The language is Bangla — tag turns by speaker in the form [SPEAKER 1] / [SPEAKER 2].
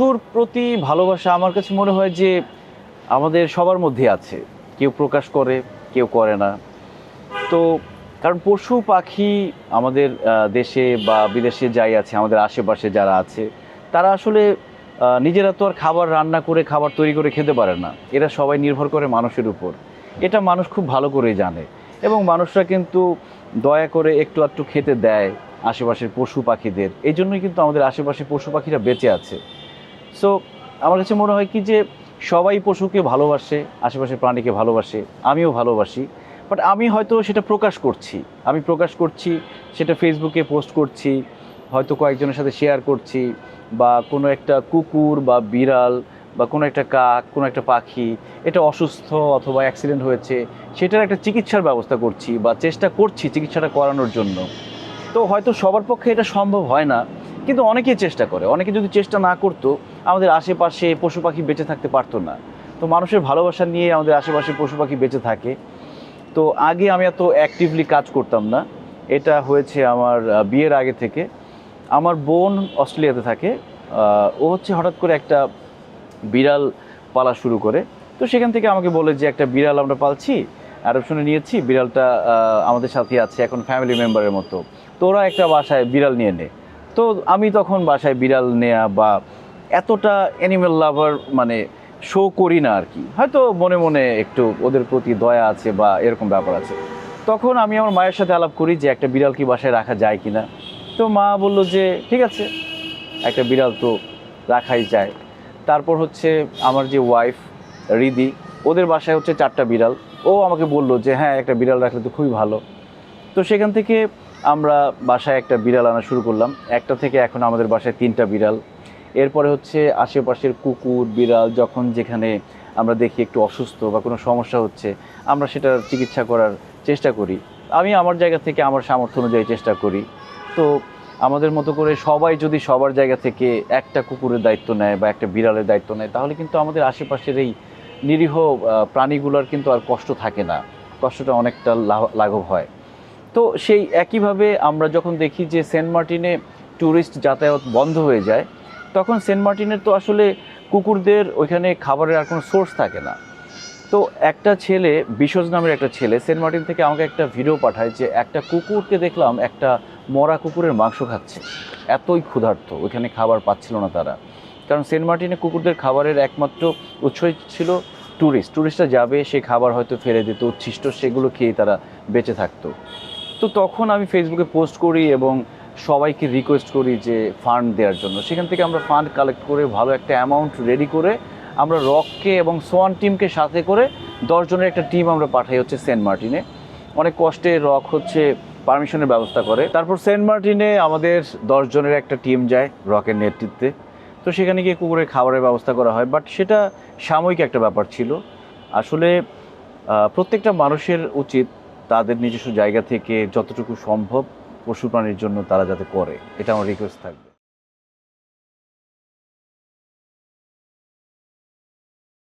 [SPEAKER 1] পশুর প্রতি ভালোবাসা আমার কাছে মনে হয় যে আমাদের সবার মধ্যে আছে। কেউ প্রকাশ করে, কেউ করে না। তো কারণ পশু, পাখি আমাদের দেশে বা বিদেশে যাই আছে, আমাদের আশেপাশে যারা আছে, তারা আসলে নিজেরা তো আর খাবার রান্না করে, খাবার তৈরি করে খেতে পারে না। এরা সবাই নির্ভর করে মানুষের উপর। এটা মানুষ খুব ভালো করেই জানে। এবং মানুষরা কিন্তু দয়া করে একটু একটু খেতে দেয় আশেপাশের পশু পাখিদের। এই জন্যই কিন্তু আমাদের আশেপাশে পশু পাখিরা বেঁচে আছে। সো আমার কাছে মনে হয় কি যে সবাই পশুকে ভালোবাসে, আশেপাশের প্রাণীকে ভালোবাসে, আমিও ভালোবাসি। বাট আমি হয়তো সেটা প্রকাশ করছি। আমি প্রকাশ করছি, সেটা ফেসবুকে পোস্ট করছি, হয়তো কয়েকজনের সাথে শেয়ার করছি, বা কোনো একটা কুকুর বা বিড়াল বা কোনো একটা কাক, কোনো একটা পাখি, এটা অসুস্থ অথবা অ্যাক্সিডেন্ট হয়েছে, সেটার একটা চিকিৎসার ব্যবস্থা করছি বা চেষ্টা করছি চিকিৎসাটা করানোর জন্য। তো হয়তো সবার পক্ষে এটা সম্ভব হয় না। কিন্তু অনেকেই চেষ্টা করে। অনেকে যদি চেষ্টা না করতো, আমাদের আশেপাশে পশু পাখি বেঁচে থাকতে পারতো না। তো মানুষের ভালোবাসা নিয়ে আমাদের আশেপাশে পশু পাখি বেঁচে থাকে। তো আগে আমি এত অ্যাক্টিভলি কাজ করতাম না। এটা হয়েছে আমার বিয়ের আগে থেকে। আমার বোন অস্ট্রেলিয়াতে থাকে। ও হচ্ছে হঠাৎ করে একটা বিড়াল পালা শুরু করে। তো সেখান থেকে আমাকে বলে যে, একটা বিড়াল আমরা পালছি, অ্যাডপশনে নিয়েছি। বিড়ালটা আমাদের সাথে আছে, এখন ফ্যামিলি মেম্বারের মতো। তোরা একটা বাসায় বিড়াল নিয়ে নে। তো আমি তখন বাসায় বিড়াল নেয়া বা এতটা অ্যানিমেল লাভার মানে শো করি না আর কি। হয়তো মনে মনে একটু ওদের প্রতি দয়া আছে বা এরকম ব্যাপার আছে। তখন আমি আমার মায়ের সাথে আলাপ করি যে একটা বিড়াল কি বাসায় রাখা যায় কিনা। তো মা বলল যে, ঠিক আছে। একটা বিড়াল তো রাখাই যায়। তারপর হচ্ছে আমার যে ওয়াইফ রিদি, ওদের বাসায় হচ্ছে চারটা বিড়াল। ও আমাকে বলল যে হ্যাঁ একটা বিড়াল রাখলে তো খুবই ভালো। তো সেখান থেকে আমরা বাসায় একটা বিড়াল আনা শুরু করলাম। একটা থেকে এখন আমাদের বাসায় তিনটা বিড়াল। এরপরে হচ্ছে আশেপাশের কুকুর, বিড়াল, যখন যেখানে আমরা দেখি একটু অসুস্থ বা কোনো সমস্যা হচ্ছে, আমরা সেটার চিকিৎসা করার চেষ্টা করি। আমি আমার জায়গা থেকে আমার সামর্থ্য অনুযায়ী চেষ্টা করি। তো আমাদের মতো করে সবাই যদি সবার জায়গা থেকে একটা কুকুরের দায়িত্ব নেয় বা একটা বিড়ালের দায়িত্ব নেয়, তাহলে কিন্তু আমাদের আশেপাশের এই নিরীহ প্রাণীগুলোর কিন্তু আর কষ্ট থাকে না। কষ্টটা অনেকটা লাঘব হয়। তো সেই একইভাবে আমরা যখন দেখি যে সেন্ট মার্টিনে ট্যুরিস্ট যাতায়াত বন্ধ হয়ে যায়, তখন সেন্ট মার্টিনের তো আসলে কুকুরদের ওইখানে খাবারের আর কোনো সোর্স থাকে না। তো একটা ছেলে বিশ্বজ নামের একটা ছেলে, সেন্ট মার্টিন থেকে আমাকে একটা ভিডিও পাঠায় যে একটা কুকুরকে দেখলাম একটা মরা কুকুরের মাংস খাচ্ছে। এতই ক্ষুধার্ত, ওইখানে খাবার পাচ্ছিল না তারা। কারণ সেন্ট মার্টিনে কুকুরদের খাবারের একমাত্র উৎসই ছিল ট্যুরিস্ট ট্যুরিস্টরা যাবে, সে খাবার হয়তো ফেলে দিত, উচ্ছিষ্ট, সেগুলো খেয়ে তারা বেঁচে থাকতো। তো তখন আমি ফেসবুকে পোস্ট করি এবং সবাইকে রিকোয়েস্ট করি যে ফান্ড দেওয়ার জন্য। সেখান থেকে আমরা ফান্ড কালেক্ট করে ভালো একটা অ্যামাউন্ট রেডি করে আমরা রককে এবং সোয়ান টিমকে সাথে করে দশজনের একটা টিম আমরা পাঠাই হচ্ছে সেন্ট মার্টিনে অনেক কষ্টে রক হচ্ছে পারমিশনের ব্যবস্থা করে। তারপর সেন্ট মার্টিনে আমাদের দশজনের একটা টিম যায় রকের নেতৃত্বে। তো সেখানে গিয়ে কুকুরের খাবারের ব্যবস্থা করা হয়। বাট সেটা সাময়িক একটা ব্যাপার ছিল। আসলে প্রত্যেকটা মানুষের উচিত তাদের নিজস্ব জায়গা থেকে যতটুকু সম্ভব পশু প্রাণীর জন্য তারা যাতে করে, এটা আমার রিকোয়েস্ট থাকবে।